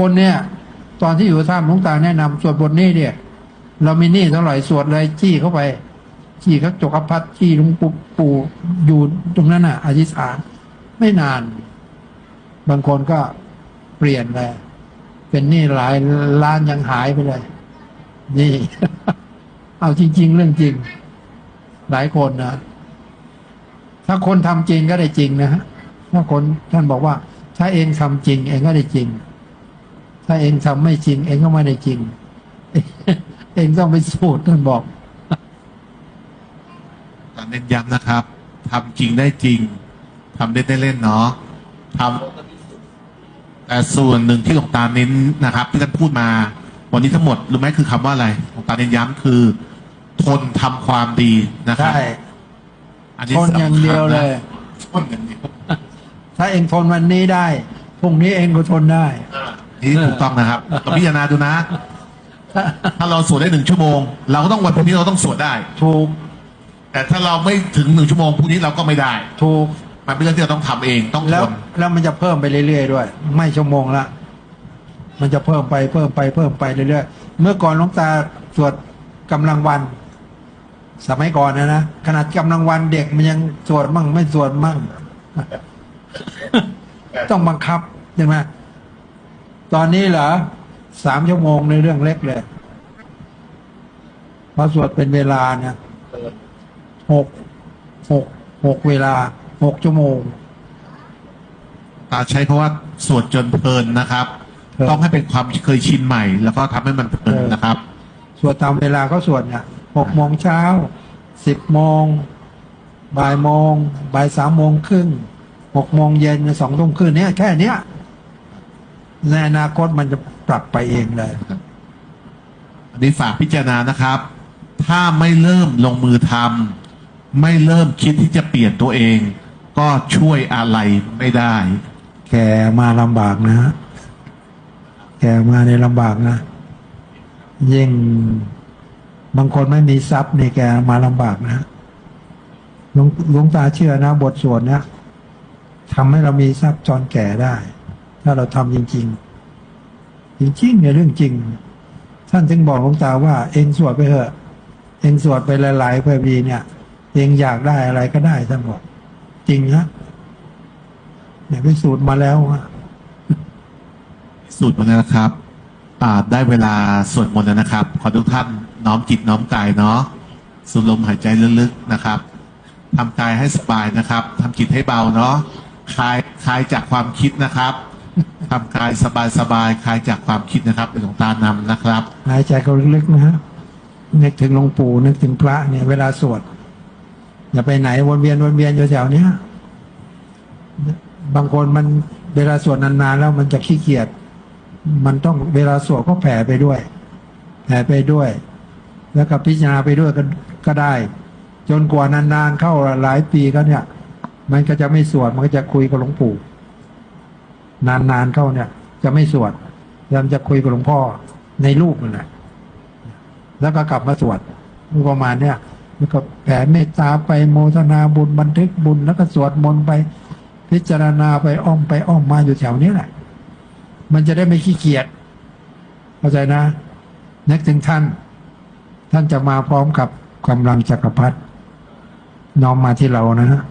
คนเนี่ย ตอนที่อยู่ท่ามหลวงตาแนะนำสวดบทนี้เนี่ย เรามีหนี่เท่าไหร่สวดเลยจี้เข้าไปจี้เขาจกพัดจี้ลุงปู่ปู่อยู่ตรงนั้นน่ะอธิษฐานไม่นาน บางคนก็เปลี่ยนเลย เป็นหนี้หลายล้านยังหายไปเลย นี่ เอาจริง ๆ เรื่องจริง หลายคนนะถ้าคนทำจริงก็ได้จริงนะฮะถ้าคนท่านบอกว่า ถ้าเองทำจริง เองก็ได้จริง ถ้าเองทำไม่จริง เองก็ไม่ได้จริง เองต้องไปสูตรท่านบอกการเน้นย้ำนะครับทำจริงได้จริงทำได้ได้เล่นเนาะทำแต่ส่วนหนึ่งที่หลวงตาเน้นนะครับ ที่ท่านพูดมา วันนี้ทั้งหมดรู้ไหมคือคำว่าอะไรหลวงตาเน้นย้ำคือ ทนทำความดีนะครับใช่อันนี้ทนอย่างเดียวเลยทนอย่างเดียวถ้าเองทนวันนี้ได้พรุ่งนี้เองก็ทนได้ นี่ถูกต้องนะครับต้องพิจารณาดูนะ ถ้าเราสวดได้หนึ่งชั่วโมง เราก็ต้องวันพรุ่งนี้เราต้องสวดได้ ถูก แต่ถ้าเราไม่ถึงหนึ่งชั่วโมงพรุ่งนี้เราก็ไม่ได้ ถูก มันเป็นเรื่องที่เราต้องทำเองต้องทแล้วนแล้วมันจะเพิ่มไปเรื่อยๆด้วย ไม่ชั่วโมงละมันจะเพิ่มไปเพิ่มไปเพิ่มไปเรื่อยๆเมื่อก่อนหลวงตาสวดกำลังวัน สมัยก่อนนะนะขนาดกำลังวันเด็กมันยังสวดมั่งไม่สวดมั่ง ต้องบังคับใช่ไหม ตอนนี้เหรอสามชั่วโมงในเรื่องเล็กเลยพอสวดเป็นเวลาเนี่ยหกหกหกเวลาหกชั่วโมงตาใช้คำว่าสวดจนเพลินนะครับครับ ต้องให้เป็นความเคยชินใหม่ แล้วก็ทำให้มันเพลินเออนะครับ สวดตามเวลาก็สวดเนี่ยหกโมงเช้าสิบโมงบ่ายโมงบ่ายสามโมงครึ่งหกโมงเย็นสองทุ่มครึ่งเนี่ยแค่เนี้ย ในอนาคตมันจะปรับไปเองเลย อันนี้ฝากพิจารณานะครับ ถ้าไม่เริ่มลงมือทำไม่เริ่มคิดที่จะเปลี่ยนตัวเอง ก็ช่วยอะไรไม่ได้ แกมาลำบากนะฮะแกมาในลำบากนะ ยิ่งบางคนไม่มีทรัพย์นี่แกมาลำบากนะหลวงหลวงตาเชื่อนะ บทสวดเนี่ยทำให้เรามีทรัพย์จรแก่ได้ ถ้าเราทำจริง ๆ จริงๆเนี่ยเรื่องจริง ท่านจึงบอกหลวงตาว่า เองสวดไปเถอะ เองสวดไปหลายๆเพื่อดีเนี่ย เองอยากได้อะไรก็ได้ท่านบอกจริงฮะเนี่ยพิสูจน์มาแล้วฮะสูตรวันนี้นะครับอ่าได้เวลาสวดมนต์แล้วนะครับ ขอทุกท่านน้อมจิตน้อมกายเนาะสูดลมหายใจลึกๆนะครับทำกายให้สบายนะครับทำจิตให้เบาเนาะคลายคลายจากความคิดนะครับ ทำกายสบายๆคลายจากความคิดนะครับเป็นของตานำนะครับหายใจเขาลึกๆนะฮะนึกถึงหลวงปู่นึกถึงพระเนี่ยเวลาสวดอย่าไปไหนวนเวียนวนเวียนอยู่แถวเนี้ยบางคนมันเวลาสวดนานๆแล้วมันจะขี้เกียจมันต้องเวลาสวดก็แผ่ไปด้วยแผ่ไปด้วย แล้วก็พิจารณาไปด้วยก็ก็ได้ จนกว่านานๆเข้าหลายปีก็เนี่ย มันก็จะไม่สวดมันก็จะคุยกับหลวงปู่ นานๆเข้าเนี่ย จะไม่สวดยังจะคุยกับหลวงพ่อในรูปนั่นแหละแล้วก็กลับมาสวดประมาณเนี้ยแล้วก็แผ่เมตตาไปโมทนาบุญบันทึกบุญแล้วก็สวดมนต์ไป พิจารณาไปอ้อมไปอ้อมมาอยู่แถวนี้แหละ มันจะได้ไม่ขี้เกียจเข้าใจนะนึกถึงท่าน ท่านจะมาพร้อมกับกำลังจักรพรรดิน้อมมาที่เรานะฮะ